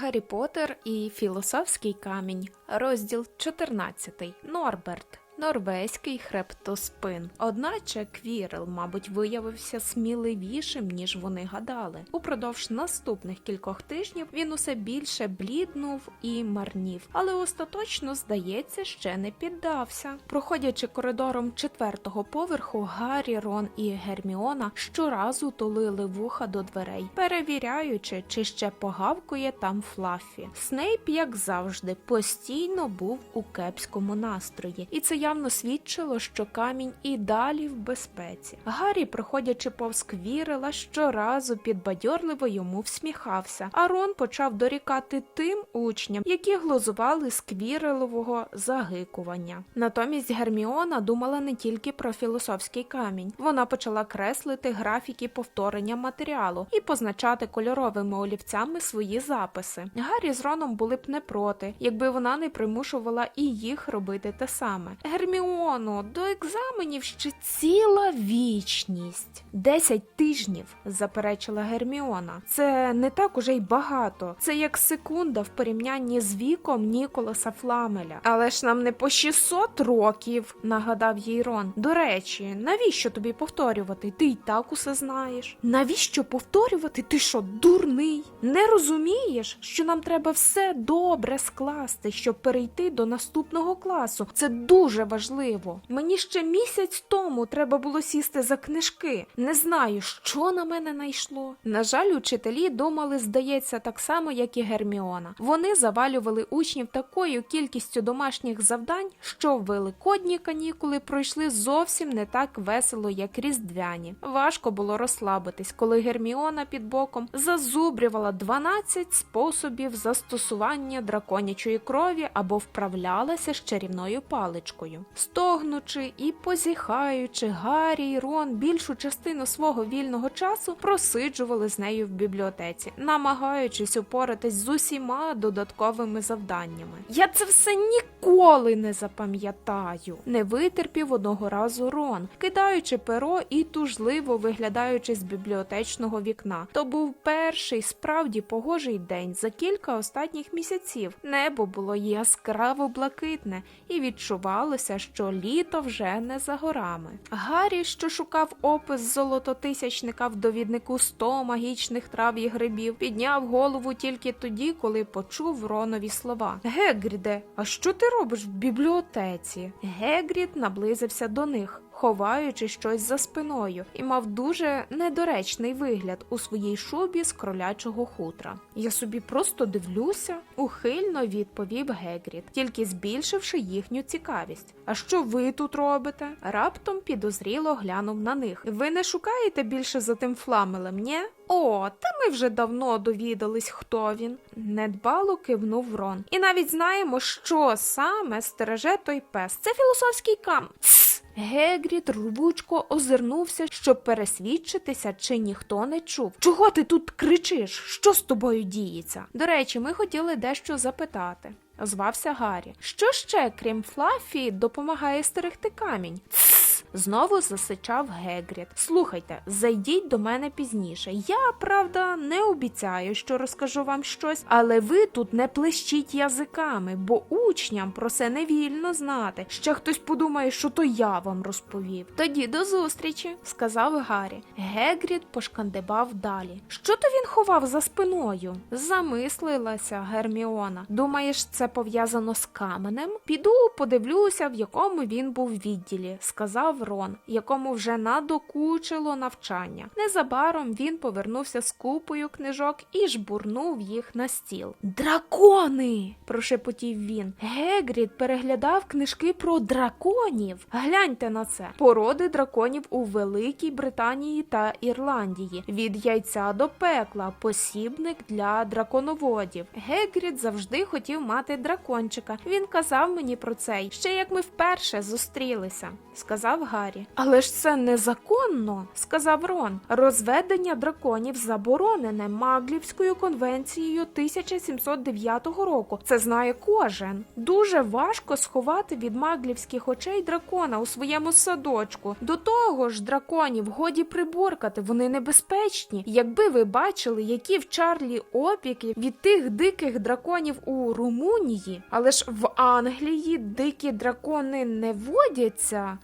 Гаррі Поттер і Філософський камінь, розділ 14. Норберт. Норвезький хребтоспин. Одначе Квірел, мабуть, виявився сміливішим, ніж вони гадали. Упродовж наступних кількох тижнів він усе більше бліднув і марнів, але остаточно, здається, ще не піддався. Проходячи коридором четвертого поверху, Гаррі, Рон і Герміона щоразу тулили вуха до дверей, перевіряючи, чи ще погавкує там Флаффі. Снейп, як завжди, постійно був у кепському настрої, і це явно свідчило, що камінь і далі в безпеці. Гаррі, проходячи повз Квірела, щоразу підбадьорливо йому всміхався, а Рон почав дорікати тим учням, які глузували з Квірелового загикування. Натомість Герміона думала не тільки про філософський камінь, вона почала креслити графіки повторення матеріалу і позначати кольоровими олівцями свої записи. Гаррі з Роном були б не проти, якби вона не примушувала і їх робити те саме. Герміоно, до екзаменів ще ціла вічність. Десять тижнів, заперечила Герміона. Це не так уже й багато. Це як секунда в порівнянні з віком Ніколаса Фламеля. Але ж нам не по 600 років, нагадав їй Рон. До речі, навіщо тобі повторювати? Ти й так усе знаєш. Навіщо повторювати? Ти що, дурний? Не розумієш, що нам треба все добре скласти, щоб перейти до наступного класу. Це дуже важливо. Мені ще місяць тому треба було сісти за книжки. Не знаю, що на мене найшло. На жаль, учителі думали, здається, так само, як і Герміона. Вони завалювали учнів такою кількістю домашніх завдань, що великодні канікули пройшли зовсім не так весело, як різдвяні. Важко було розслабитись, коли Герміона під боком зазубрювала 12 способів застосування драконячої крові або вправлялася з чарівною паличкою. Стогнучи і позіхаючи, Гаррі й Рон більшу частину свого вільного часу просиджували з нею в бібліотеці, намагаючись упоратись з усіма додатковими завданнями. Я це все ніколи не запам'ятаю. Не витерпів одного разу Рон, кидаючи перо і тужливо виглядаючи з бібліотечного вікна. То був перший справді погожий день за кілька останніх місяців. Небо було яскраво блакитне, і відчувалося, що літо вже не за горами. Гаррі, що шукав опис золототисячника в довіднику 100 магічних трав і грибів, підняв голову тільки тоді, коли почув Ронові слова. Гегріде, а що ти робиш в бібліотеці? Гегрід наблизився до них. Ховаючи щось за спиною, і мав дуже недоречний вигляд у своїй шубі з кролячого хутра. Я собі просто дивлюся, ухильно відповів Гегрід, тільки збільшивши їхню цікавість. А що ви тут робите? Раптом підозріло глянув на них. Ви не шукаєте більше за тим фламелем, ні? О, та ми вже давно довідались, хто він. Недбало кивнув Рон. І навіть знаємо, що саме стереже той пес. Це філософський кам. Гегрід рвучко озирнувся, щоб пересвідчитися, чи ніхто не чув. Чого ти тут кричиш? Що з тобою діється? До речі, ми хотіли дещо запитати. Озвався Гаррі. Що ще, крім Флафі, допомагає стерегти камінь? Знову засичав Гегрід. Слухайте, зайдіть до мене пізніше. Я, правда, не обіцяю, що розкажу вам щось, але ви тут не плещіть язиками, бо учням про це не вільно знати. Ще хтось подумає, що то я вам розповів. Тоді до зустрічі, сказав Гаррі. Гегрід пошкандибав далі. Що то він ховав за спиною? Замислилася Герміона. Думаєш, це пов'язано з каменем? Піду, подивлюся, в якому він був відділі, сказав Рон, якому вже надокучило навчання. Незабаром він повернувся з купою книжок і жбурнув їх на стіл. Дракони! прошепотів він. Гегрід переглядав книжки про драконів. Гляньте на це. Породи драконів у Великій Британії та Ірландії. Від яйця до пекла, посібник для драконоводів. Гегрід завжди хотів мати дракончика. Він казав мені про це, ще як ми вперше зустрілися, сказав Гаррі. Але ж це незаконно, сказав Рон. Розведення драконів заборонене Маглівською конвенцією 1709 року. Це знає кожен. Дуже важко сховати від маглівських очей дракона у своєму садочку. До того ж, драконів годі приборкати, вони небезпечні. Якби ви бачили, які в Чарлі опіки від тих диких драконів у Румунії, але ж в Англії дикі дракони не водяться,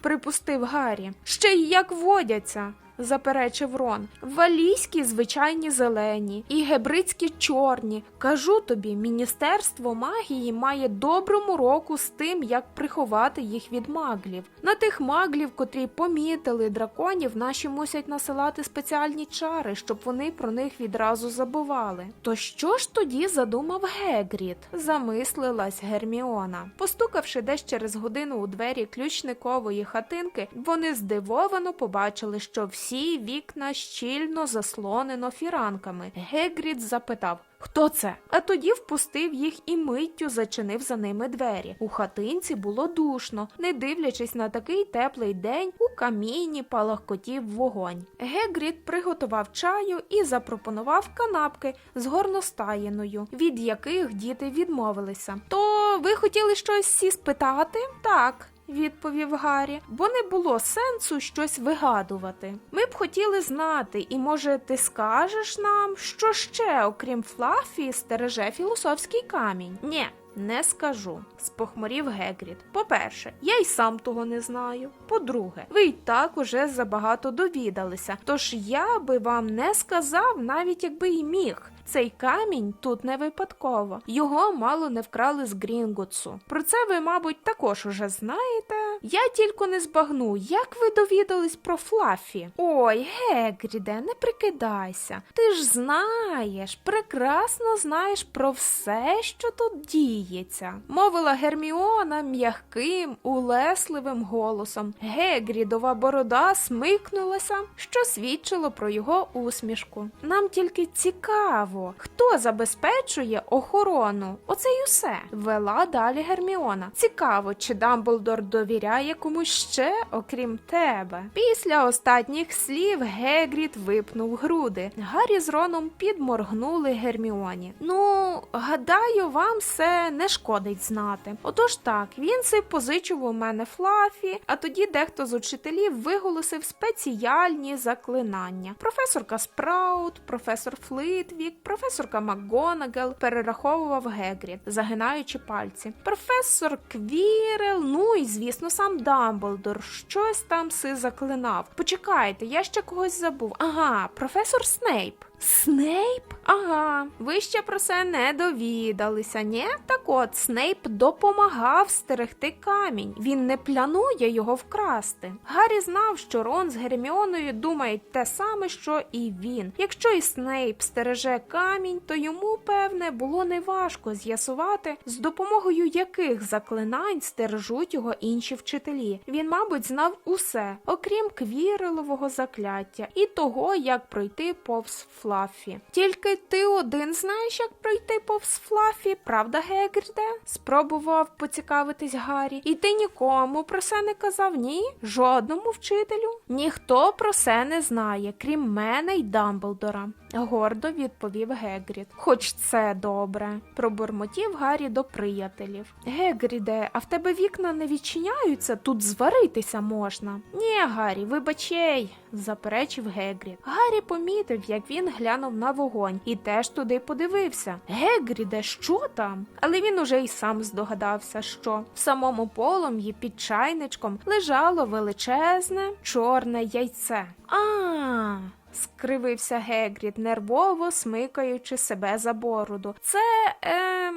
припустив Гаррі. Ще й як водяться. Заперечив Рон. Валійські звичайні зелені і гебридські чорні. Кажу тобі, міністерство магії має доброму року з тим, як приховати їх від маглів. На тих маглів, котрі помітили драконів, наші мусять насилати спеціальні чари, щоб вони про них відразу забували. То що ж тоді задумав Гегріт? Замислилась Герміона. Постукавши десь через годину у двері ключникової хатинки, вони здивовано побачили, що всі вікна щільно заслонено фіранками. Гегріт запитав. Хто це? А тоді впустив їх і миттю зачинив за ними двері. У хатинці було душно, не дивлячись на такий теплий день, у каміні палахкотів вогонь. Гегріт приготував чаю і запропонував канапки з горностаєною, від яких діти відмовилися. То ви хотіли щось сі спитати? Так відповів Гаррі, бо не було сенсу щось вигадувати. Ми б хотіли знати, і може ти скажеш нам, що ще, окрім Флафі, стереже філософський камінь? Ні. Не скажу, спохмурів Гегріт. По-перше, я й сам того не знаю. По-друге, ви й так уже забагато довідалися. Тож я би вам не сказав, навіть якби й міг. Цей камінь тут не випадково. Його мало не вкрали з Грінготсу. Про це ви, мабуть, також уже знаєте. Я тільки не збагну, як ви довідались про Флафі. Ой, Гегріде, не прикидайся. Ти ж знаєш, прекрасно знаєш про все, що тут діється, мовила Герміона м'яким, улесливим голосом. Гегрідова борода смикнулася, що свідчило про його усмішку. Нам тільки цікаво, хто забезпечує охорону. Оце й усе. Вела далі Герміона. Цікаво, чи Дамблдор довіряє комусь ще, окрім тебе. Після останніх слів Гегрід випнув груди. Гаррі з Роном підморгнули Герміоні. Ну, гадаю, вам все не шкодить знати. Отож так, він си позичив у мене Флафі, а тоді дехто з учителів виголосив спеціальні заклинання. Професорка Спраут, професор Флитвік, професорка МакГонагел перераховував Гегрі, загинаючи пальці. Професор Квірел, ну і звісно, сам Дамблдор щось там си заклинав. Почекайте, я ще когось забув. Ага, професор Снейп. Снейп? Ага, ви ще про це не довідалися, ні? Так от, Снейп допомагав стерегти камінь. Він не планує його вкрасти. Гаррі знав, що Рон з Герміоною думають те саме, що і він. Якщо і Снейп стереже камінь, то йому, певне, було неважко з'ясувати, з допомогою яких заклинань стережуть його інші вчителі. Він, мабуть, знав усе, окрім квірелового закляття і того, як пройти повз Флафі. Тільки ти один знаєш, як пройти повз Флафі, правда, Гегріде? Спробував поцікавитись Гаррі. І ти нікому про це не казав, ні? Жодному вчителю? Ніхто про це не знає, крім мене й Дамблдора. Гордо відповів Гегрід. Хоч це добре, пробурмотів Гаррі до приятелів. Гегріде, а в тебе вікна не відчиняються? Тут зваритися можна. Ні, Гаррі, вибачей, заперечив Гегрід. Гаррі помітив, як він глянув на вогонь і теж туди подивився. Гегріде, що там? Але він уже й сам здогадався, що в самому полум'ї під чайничком лежало величезне чорне яйце. А. скривився Гегрід, нервово смикаючи себе за бороду. Це. Е,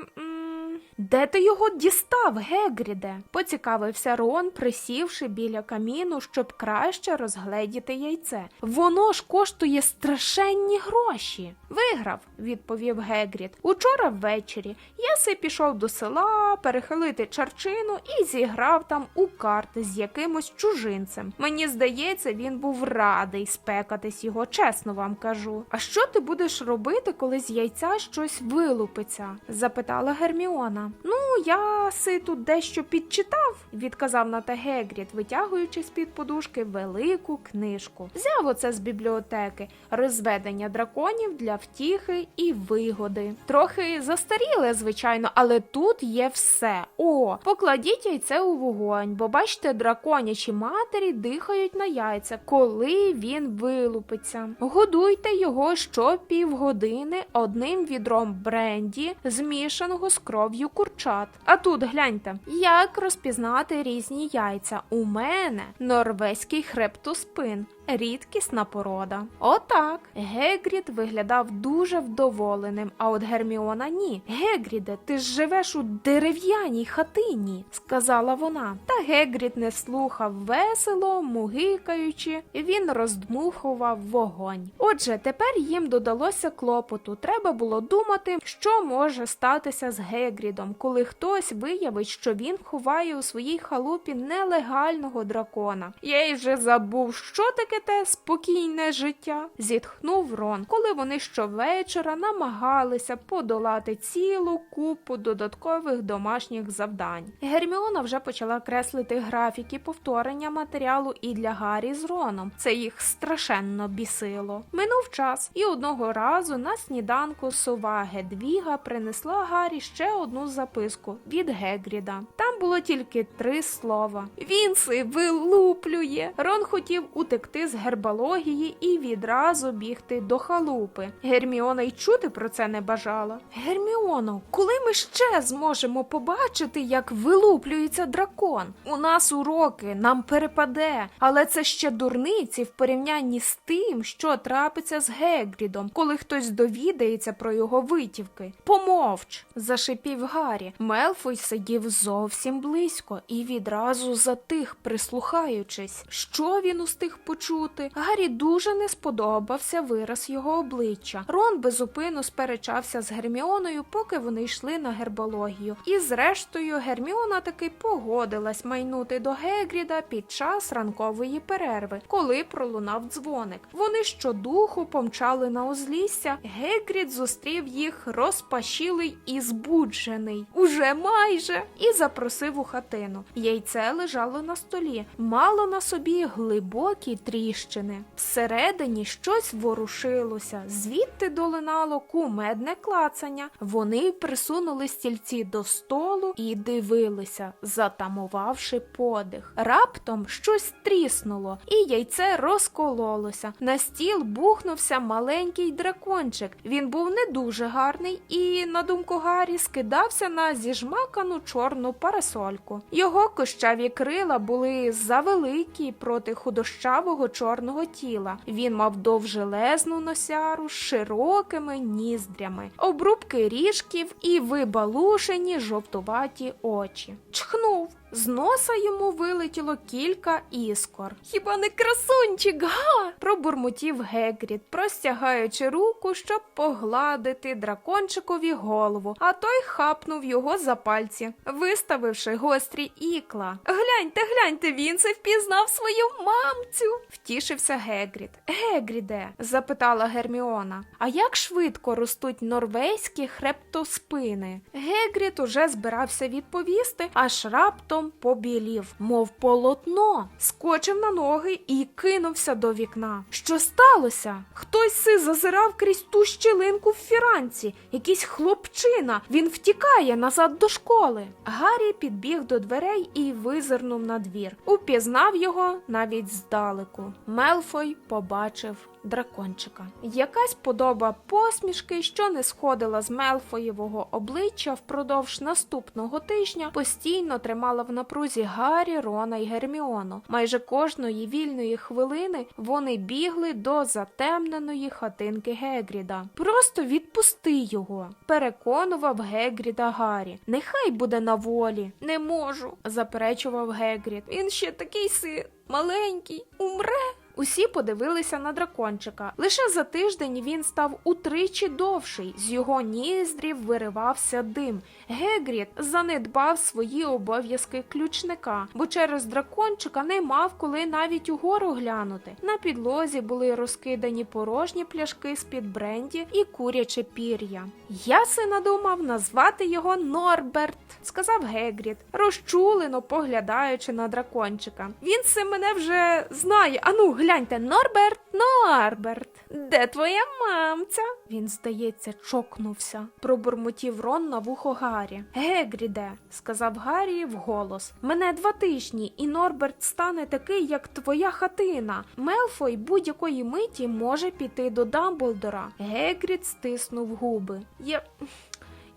де ти його дістав, Гегріде? поцікавився Рон, присівши біля каміну, щоб краще розгледіти яйце. Воно ж коштує страшенні гроші. Виграв, відповів Гегрід. Учора ввечері я си пішов до села перехилити чарчину і зіграв там у карти з якимось чужинцем. Мені здається, він був радий спекатись його, чесно вам кажу. А що ти будеш робити, коли з яйця щось вилупиться? запитала Герміона. Ну, я си тут дещо підчитав, відказав на те Гегрід, витягуючи з-під подушки велику книжку. Взяв оце з бібліотеки розведення драконів для втіхи і вигоди. Трохи застаріле, звичайно, але тут є все. О, покладіть яйце у вогонь, бо бачите, драконячі матері дихають на яйця, коли він вилупиться. Годуйте його щопівгодини одним відром бренді, змішаного з кров'ю курчат. А тут гляньте, як розпізнати різні яйця. У мене норвезький хребтоспин. Рідкісна порода. Отак. Гегрід виглядав дуже вдоволеним, а от Герміона ні. Гегріде, ти ж живеш у дерев'яній хатині, сказала вона. Та Гегрід не слухав весело, мугикаючи, він роздмухував вогонь. Отже, тепер їм додалося клопоту. Треба було думати, що може статися з Гегрідом, коли хтось виявить, що він ховає у своїй халупі нелегального дракона. Я й вже забув, що таке те спокійне життя, зітхнув Рон, коли вони щовечора намагалися подолати цілу купу додаткових домашніх завдань. Герміона вже почала креслити графіки повторення матеріалу і для Гаррі з Роном. Це їх страшенно бісило. Минув час, і одного разу на сніданку сова Гедвіга принесла Гаррі ще одну записку від Гегріда. Там було тільки три слова. Він си вилуплює. Рон хотів утекти з гербології і відразу бігти до халупи. Герміона й чути про це не бажала. Герміоно, коли ми ще зможемо побачити, як вилуплюється дракон? У нас уроки, нам перепаде, але це ще дурниці в порівнянні з тим, що трапиться з Гегрідом, коли хтось довідається про його витівки. Помовч, зашипів Гаррі. Мелфой сидів зовсім близько і відразу затих, прислухаючись. Що він устиг почути? Гаррі дуже не сподобався вираз його обличчя. Рон безупину сперечався з Герміоною, поки вони йшли на гербологію. І зрештою Герміона таки погодилась майнути до Гегріда під час ранкової перерви, коли пролунав дзвоник. Вони щодуху помчали на узлісся. Гегрід зустрів їх розпашілий і збуджений. Уже майже і запросив у хатину. Яйце лежало на столі, мало на собі глибокі тріщини. Всередині щось ворушилося, звідти долинало кумедне клацання. Вони присунули стільці до столу і дивилися, затамувавши подих. Раптом щось тріснуло, і яйце розкололося. На стіл бухнувся маленький дракончик. Він був не дуже гарний і, на думку Гаррі, скидався на зіжмакану чорну парасольку. Його кощаві крила були завеликі проти худощавого чорного тіла. Він мав довжелезну носяру з широкими ніздрями, обрубки ріжків і вибалушені жовтуваті очі. Чхнув. З носа йому вилетіло кілька іскор. Хіба не красунчик, га? пробурмотів Гегрід, простягаючи руку, щоб погладити дракончикові голову, а той хапнув його за пальці, виставивши гострі ікла. Гляньте, гляньте, він це впізнав свою мамцю. Втішився Гегрід. Гегріде? запитала Герміона. А як швидко ростуть норвезькі хребтоспини? Гегрід уже збирався відповісти, аж раптом побілів, мов полотно, скочив на ноги і кинувся до вікна. Що сталося? Хтось си зазирав крізь ту щілинку в фіранці, якийсь хлопчина. Він втікає назад до школи. Гаррі підбіг до дверей і визирнув на двір. Упізнав його навіть здалеку. Мелфой побачив дракончика. Якась подоба посмішки, що не сходила з Мелфоєвого обличчя впродовж наступного тижня, постійно тримала в напрузі Гаррі, Рона і Герміону. Майже кожної вільної хвилини вони бігли до затемненої хатинки Гегріда. Просто відпусти його, переконував Гегріда Гаррі. Нехай буде на волі. Не можу, заперечував Гегрід. Він ще такий син, маленький, умре. Усі подивилися на дракончика. Лише за тиждень він став утричі довший. З його ніздрів виривався дим. Гегріт занедбав свої обов'язки ключника, бо через дракончика не мав коли навіть угору глянути. На підлозі були розкидані порожні пляшки з-під бренді і куряче пір'я. Я си надумав назвати його Норберт, сказав Гегріт, розчулено поглядаючи на дракончика. Він си мене вже знає. Ану, гляньте, Норберт, Норберт. Де твоя мамця? Він, здається, чокнувся. Пробурмотів Рон на вухо Гаррі. Гегріде, сказав Гаррі вголос. Мене два тижні, і Норберт стане такий, як твоя хатина. Мелфой будь-якої миті може піти до Дамблдора. Гегрід стиснув губи. Я.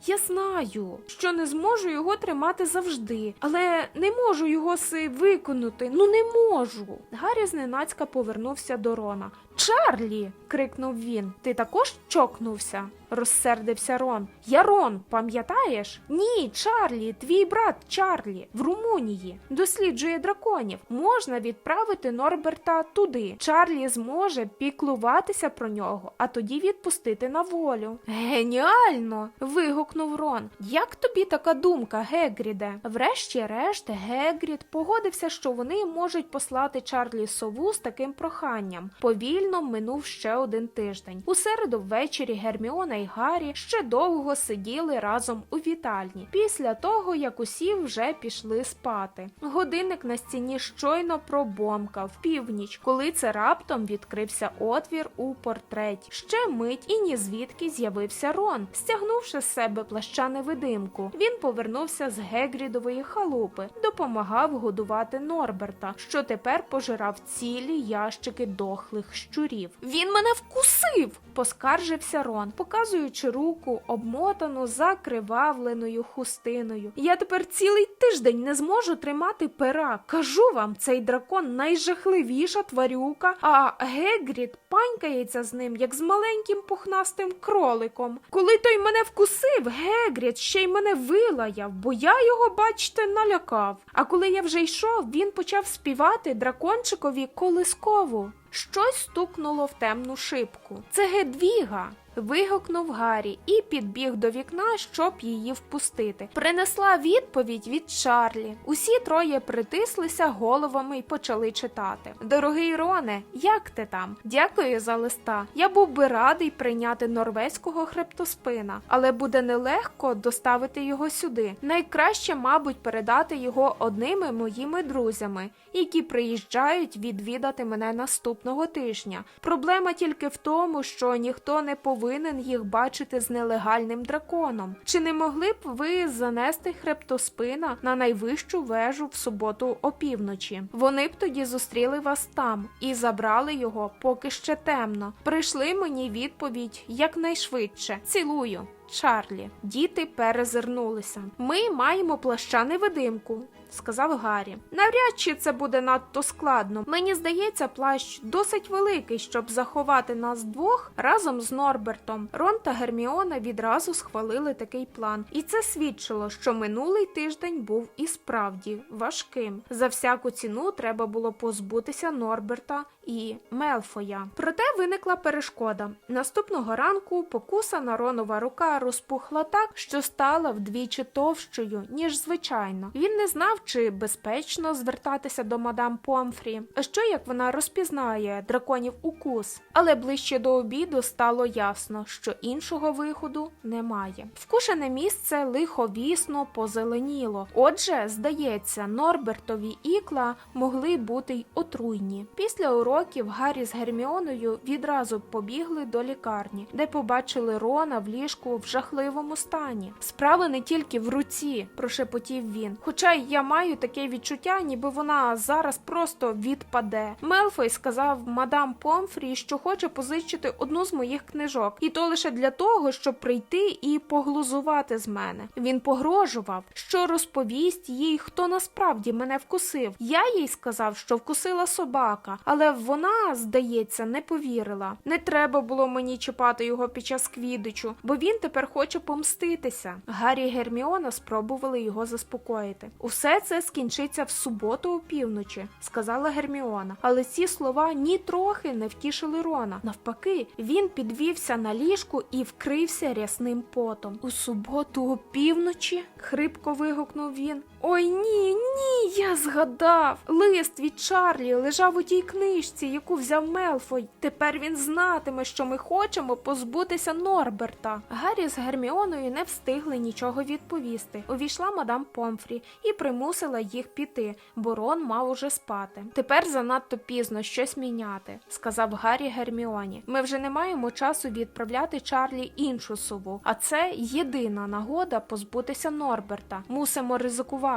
Я знаю, що не зможу його тримати завжди, але не можу його си виконати. Ну не можу. Гаррі зненацька повернувся до Рона. Чарлі. крикнув він. Ти також чокнувся? розсердився Рон. Я Рон, пам'ятаєш? Ні, Чарлі, твій брат Чарлі, в Румунії. Досліджує драконів. Можна відправити Норберта туди. Чарлі зможе піклуватися про нього, а тоді відпустити на волю. Геніально. вигукнув Рон. Як тобі така думка, Гегріде? Врешті-решт, Гегрід погодився, що вони можуть послати Чарлі сову з таким проханням. Повільно минув ще один тиждень. У середу ввечері Герміона і Гаррі ще довго сиділи разом у вітальні, після того як усі вже пішли спати. Годинник на стіні щойно пробомкав північ, коли це раптом відкрився отвір у портреті. Ще мить і ні звідки з'явився Рон, стягнувши з себе плаща невидимку. Він повернувся з Гегрідової халупи, допомагав годувати Норберта, що тепер пожирав цілі ящики дохлих щурів. Він мене вкусив! поскаржився Рон, показуючи руку, обмотану закривавленою хустиною. Я тепер цілий тиждень не зможу тримати пера. Кажу вам, цей дракон найжахливіша тварюка, а Гегрід панькається з ним, як з маленьким пухнастим кроликом. Коли той мене вкусив, Гегрід ще й мене вилаяв, бо я його, бачте, налякав. А коли я вже йшов, він почав співати дракончикові колискову. Щось стукнуло в темну шибку. Це Гедвіга. Вигукнув Гаррі і підбіг до вікна, щоб її впустити. Принесла відповідь від Чарлі. Усі троє притислися головами і почали читати. Дорогий Роне, як ти там? Дякую за листа. Я був би радий прийняти норвезького хребтоспина, але буде нелегко доставити його сюди. Найкраще, мабуть, передати його одними моїми друзями, які приїжджають відвідати мене наступного тижня. Проблема тільки в тому, що ніхто не повинен їх бачити з нелегальним драконом. Чи не могли б ви занести хребтоспина на найвищу вежу в суботу опівночі? Вони б тоді зустріли вас там і забрали його, поки ще темно. Прийшли мені відповідь якнайшвидше. Цілую. Чарлі, діти перезирнулися. Ми маємо плаща невидимку, сказав Гаррі. Навряд чи це буде надто складно. Мені здається, плащ досить великий, щоб заховати нас двох разом з Норбертом. Рон та Герміона відразу схвалили такий план, і це свідчило, що минулий тиждень був і справді важким. За всяку ціну треба було позбутися Норберта і Мелфоя. Проте виникла перешкода. Наступного ранку покусана Ронова рука розпухла так, що стала вдвічі товщою, ніж звичайно. Він не знав, чи безпечно звертатися до мадам Помфрі, що як вона розпізнає драконів укус. Але ближче до обіду стало ясно, що іншого виходу немає. Вкушене місце лиховісно позеленіло. Отже, здається, Норбертові ікла могли бути й отруйні. Після уроків Гаррі з Герміоною відразу побігли до лікарні, де побачили Рона в ліжку в жахливому стані. Справа не тільки в руці, прошепотів він. Хоча я маю таке відчуття, ніби вона зараз просто відпаде. Мелфой сказав мадам Помфрі, що хоче позичити одну з моїх книжок, і то лише для того, щоб прийти і поглузувати з мене. Він погрожував, що розповість їй, хто насправді мене вкусив. Я їй сказав, що вкусила собака, але вона, здається, не повірила. Не треба було мені чіпати його під час квідичу, бо він тепер хоче помститися. Гаррі Герміона спробували його заспокоїти. Усе це скінчиться в суботу опівночі, сказала Герміона. Але ці слова ні трохи не втішили Рона. Навпаки, він підвівся на ліжку і вкрився рясним потом. У суботу опівночі? хрипко вигукнув він. Ой ні, ні, я згадав. Лист від Чарлі лежав у тій книжці, яку взяв Мелфой. Тепер він знатиме, що ми хочемо позбутися Норберта. Гаррі з Герміоною не встигли нічого відповісти. Увійшла мадам Помфрі і примусила їх піти, бо Рон мав уже спати. Тепер занадто пізно щось міняти, сказав Гаррі Герміоні. Ми вже не маємо часу відправляти Чарлі іншу сову, а це єдина нагода позбутися Норберта. Мусимо ризикувати.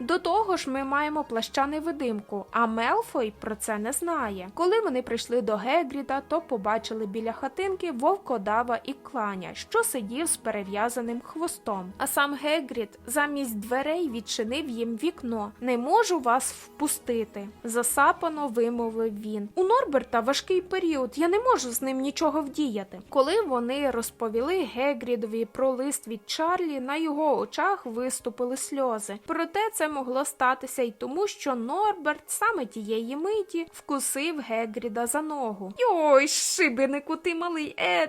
До того ж, ми маємо плаща-невидимку, а Мелфой про це не знає. Коли вони прийшли до Гегріда, то побачили біля хатинки вовкодава і кланя, що сидів з перев'язаним хвостом. А сам Гегрід замість дверей відчинив їм вікно. Не можу вас впустити. Засапано вимовив він. У Норберта важкий період. Я не можу з ним нічого вдіяти. Коли вони розповіли Гегрідові про лист від Чарлі, на його очах виступили сльози. Проте це могло статися й тому, що Норберт саме тієї миті вкусив Гегріда за ногу. Йой, шибенику, ти малий, е,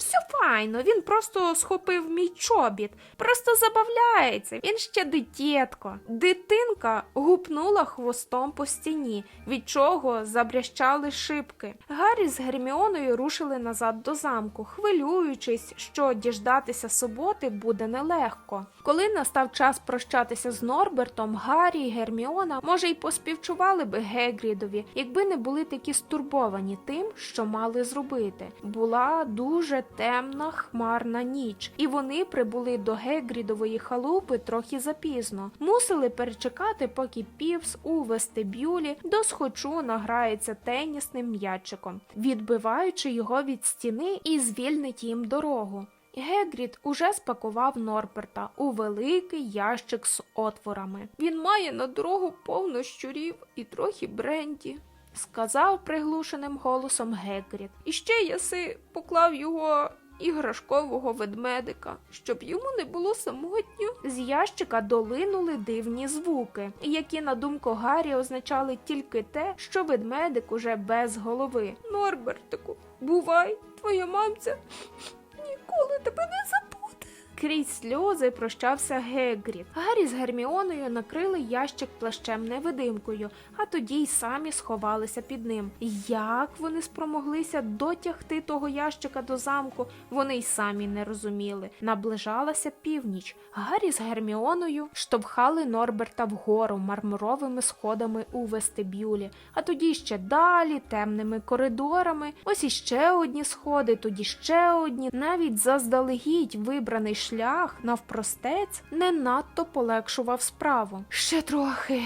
все файно, він просто схопив мій чобіт, просто забавляється. Він ще дитєтко. Дитинка гупнула хвостом по стіні, від чого забрящали шибки. Гаррі з Герміоною рушили назад до замку, хвилюючись, що діждатися суботи буде нелегко. Коли настав час прощатися з Норбертом, Гаррі і Герміона, може, й поспівчували би Гегрідові, якби не були такі стурбовані тим, що мали зробити. Була дуже темна хмарна ніч, і вони прибули до Гегрідової халупи трохи запізно. Мусили перечекати, поки півс у вестибюлі до схочу награється тенісним м'ячиком, відбиваючи його від стіни і звільнить їм дорогу. Гегрід уже спакував Норберта у великий ящик з отворами. Він має на дорогу повно щурів і трохи бренді, сказав приглушеним голосом Гегрід. І ще єси поклав його іграшкового ведмедика, щоб йому не було самотньо. З ящика долинули дивні звуки, які, на думку Гаррі, означали тільки те, що ведмедик уже без голови. Норбертику, бувай, твоя мамця ніколи тебе не забуде. Крізь сльози прощався Гегрід. Гаррі з Герміоною накрили ящик плащем невидимкою, а тоді й самі сховалися під ним. Як вони спромоглися дотягти того ящика до замку, вони й самі не розуміли. Наближалася північ. Гаррі з Герміоною штовхали Норберта вгору мармуровими сходами у вестибюлі, а тоді ще далі темними коридорами. Ось іще одні сходи, тоді ще одні. Навіть заздалегідь вибраний шлях навпростець не надто полегшував справу. Ще трохи.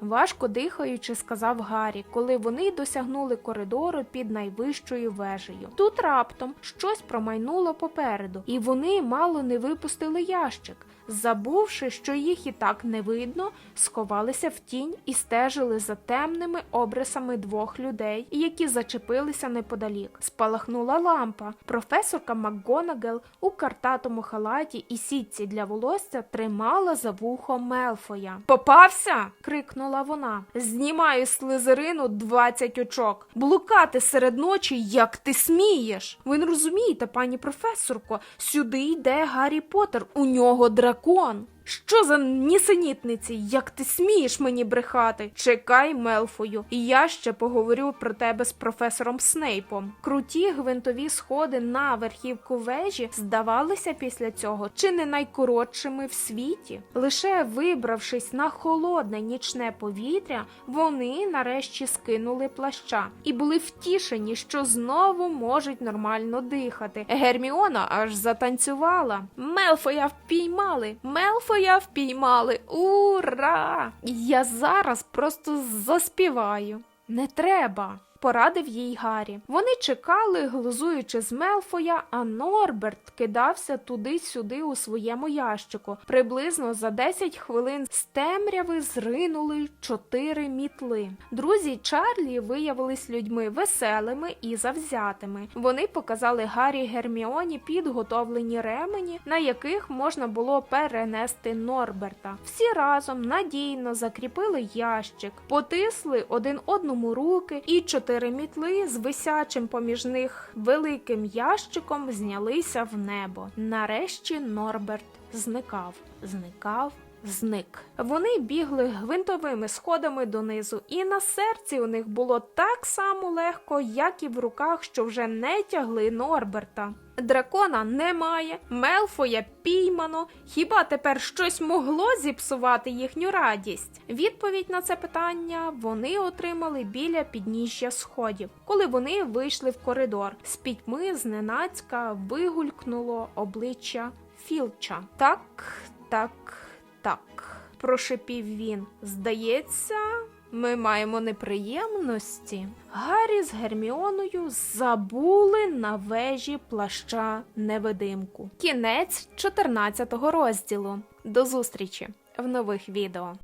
Важко дихаючи, сказав Гаррі, коли вони досягнули коридору під найвищою вежею. Тут раптом щось промайнуло попереду, і вони мало не випустили ящик. Забувши, що їх і так не видно, сховалися в тінь і стежили за темними обрисами двох людей, які зачепилися неподалік. Спалахнула лампа. Професорка МакГонагел у картатому халаті і сітці для волосся тримала за вухо Мелфоя. Попався. крикнула вона. Знімаю з слизерину 20 очок. Блукати серед ночі, як ти смієш. Ви не розумієте, пані професорко, сюди йде Гаррі Поттер, у нього дракон закон. Що за нісенітниці? Як ти смієш мені брехати? Чекай, Мелфою, і я ще поговорю про тебе з професором Снейпом. Круті гвинтові сходи на верхівку вежі здавалися після цього чи не найкоротшими в світі. Лише вибравшись на холодне нічне повітря, вони нарешті скинули плаща і були втішені, що знову можуть нормально дихати. Герміона аж затанцювала. Мелфоя впіймали. Мелфоя впіймали. Ура! Я зараз просто заспіваю. Не треба. Порадив їй Гаррі. Вони чекали, глузуючи з Мелфоя, а Норберт кидався туди-сюди у своєму ящику. Приблизно за 10 хвилин з темряви зринули чотири мітли. Друзі Чарлі виявились людьми веселими і завзятими. Вони показали Гаррі Герміоні підготовлені ремені, на яких можна було перенести Норберта. Всі разом надійно закріпили ящик, потисли один одному руки, і чотири мітли з висячим поміж них великим ящиком знялися в небо. Нарешті Норберт зникав, зникав. Зник. Вони бігли гвинтовими сходами донизу, і на серці у них було так само легко, як і в руках, що вже не тягли Норберта. Дракона немає, Мелфоя піймано. Хіба тепер щось могло зіпсувати їхню радість? Відповідь на це питання вони отримали біля підніжжя сходів, коли вони вийшли в коридор. З пітьми зненацька вигулькнуло обличчя Філча. Так, так, так, прошепів він. Здається. Ми маємо неприємності. Гаррі з Герміоною забули на вежі плаща невидимку. Кінець 14 розділу. До зустрічі в нових відео.